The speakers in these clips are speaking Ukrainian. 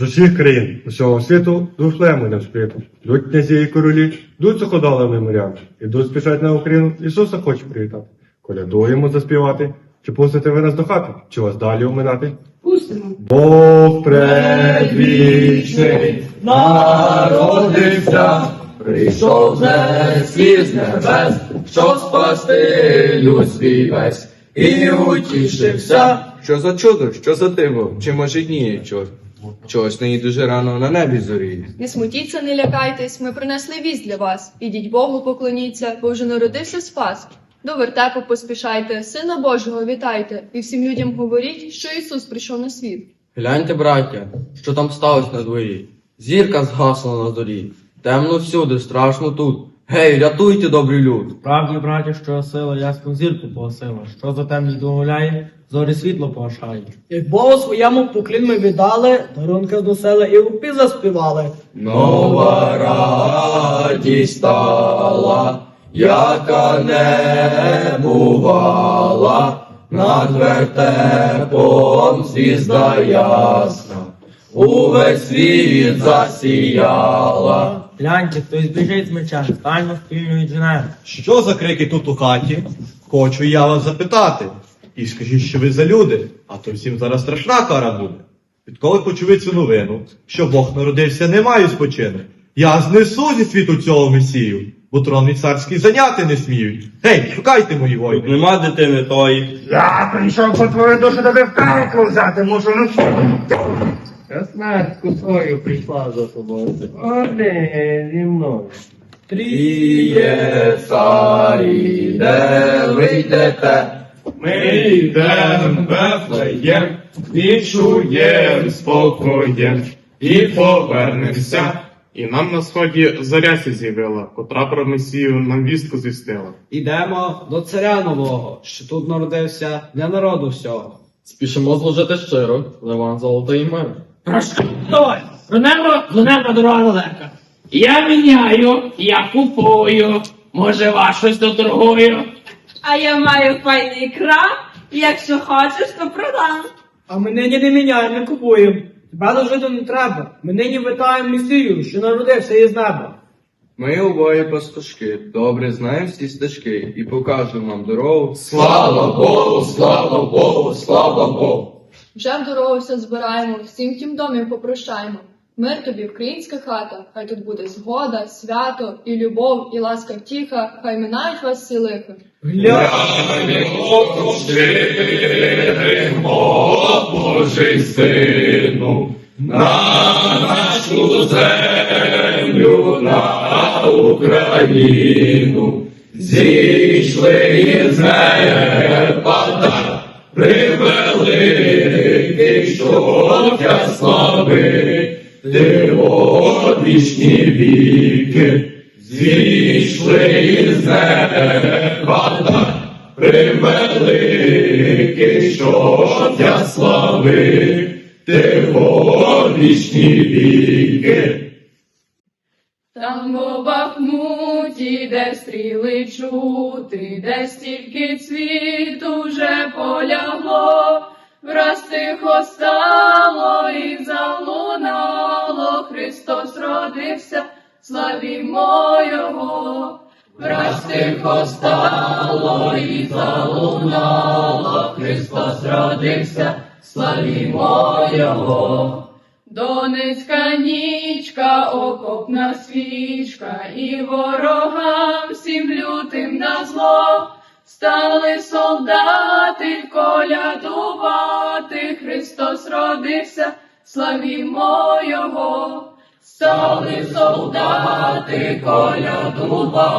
З усіх країн, усього світу, дух племенем спиту. Йдуть князі і королі, йдуть суходолами морями, ідуть спішать на Україну, Ісуса хоче привітати. Колядуємо заспівати. Чи пустите ви нас до хати, чи вас далі оминати? Пустимо. Бог предвічний народився, Прийшов же світ з небес, щоб спасти люд свій весь, і утішився. Що за чудо, що за диво, чи може дніє чого? Чогось нині дуже рано на небі зоріє. Не смутіться, не лякайтесь, ми принесли вість для вас. Ідіть Богу, поклоніться, бо вже народився спас. До вертепу поспішайте, Сина Божого вітайте, і всім людям говоріть, що Ісус прийшов на світ. Гляньте, браття, що там сталося на дворі. Зірка згасла на зорі. Темно всюди, страшно тут. Гей, рятуйте, добрий люд. Правді, браті, що сила ясну зірку погасила, що за темні догуляє, зорі світло погашає. Як Богу своєму поклін ми віддали, дарунки досели і лупі заспівали. Нова радість стала, яка не бувала, над вертепом звізда ясна, увесь світ засіяла. Гляньте, хтось біжить з мечем, станьмо спільно відженемо. Що за крики тут у хаті? Хочу я вас запитати. І скажіть, що ви за люди, а то всім зараз страшна кара буде. Відколи почули цю новину, що Бог народився, не маю спочину. Я знесу зі світу цього месію, бо трон мій царський зайняти не сміють. Гей, шукайте мої воїни. Нема дитини тої. Я прийшов по твою душу тебе в пекло взяти, мушу Смерть твою прийшла за тобою. Оди, зі мною. Тріє царі, де ви йдете, Ми йдем Вефлеєм, відчуєм спокоєм і повернемося. І нам на сході заряся з'явила, котра про Месію нам вістку звістила. Ідемо до царя нового, що тут народився для народу всього. Спішимо зложити щиро, Ливан золото і мир. Стой! Ронемо, Ронемо дорога далека. Я міняю, я купую. Може, вас щось доторгую? А я маю файний крам, якщо хочеш, то продам. А ми нині не міняємо, не купуємо. Тебе дожити не треба. Ми нині витаємо місію, що народився із неба. Ми обоє пастушки, добре знаємо всі стежки і покажемо вам дорогу. слава Богу, слава Богу, слава Богу. Вже в дорогу все збираємо, всім тім домі попрощаємо. Мир тобі, українська хата, хай тут буде згода, свято, і любов, і ласка втіха, хай минають вас всі. Божий сину, на нашу землю, на Україну, зійшли із неба, та тя слави, ти вічні віки, зійшли із неба, та Превеликий, що тя слави, ти вічні віки. Там у Бахмуті, де стріли чути, де стільки цвіту вже полягло, враз тихо стало і залунало, Христос родився, славімо Його. Враз тихо стало і залунало, Христос родився, славімо Його. Донецька нічка, окопна свічка, і ворогам всім лютим на зло, стали солдати колядувати, Христос родився, славімо Його. Стали солдати колядувати,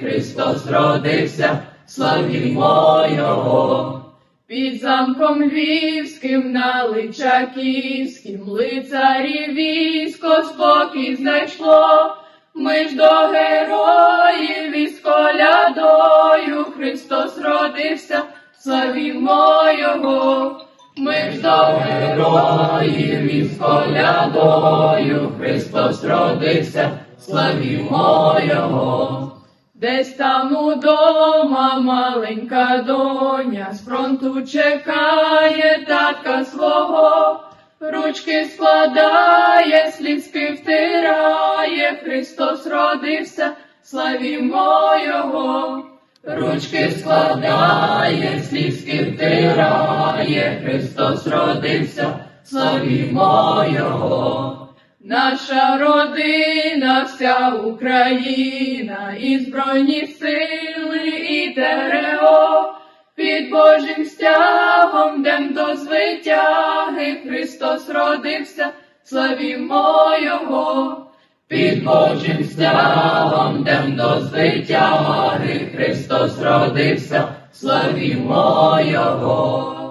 Христос родився, славімо Його. Під замком львівським на Личаківським лицарі військо спокій знайшло. Ми ж до героїв із колядою Христос родився, славімо Його. Ми ж до героїв із колядою Христос родився, славімо Його. Десь там удома маленька доня з фронту чекає татка свого, ручки складає, слізки втирає, Христос родився, славімо Його. Ручки складає, слізки втирає, Христос родився, славімо Його. Наша родина, вся Україна, і Збройні сили, і ТРО, під Божим стягом, звитяги, Христос родився, славімо Його. Під Божим стягом, дем до звитяги, Христос родився, славімо Його.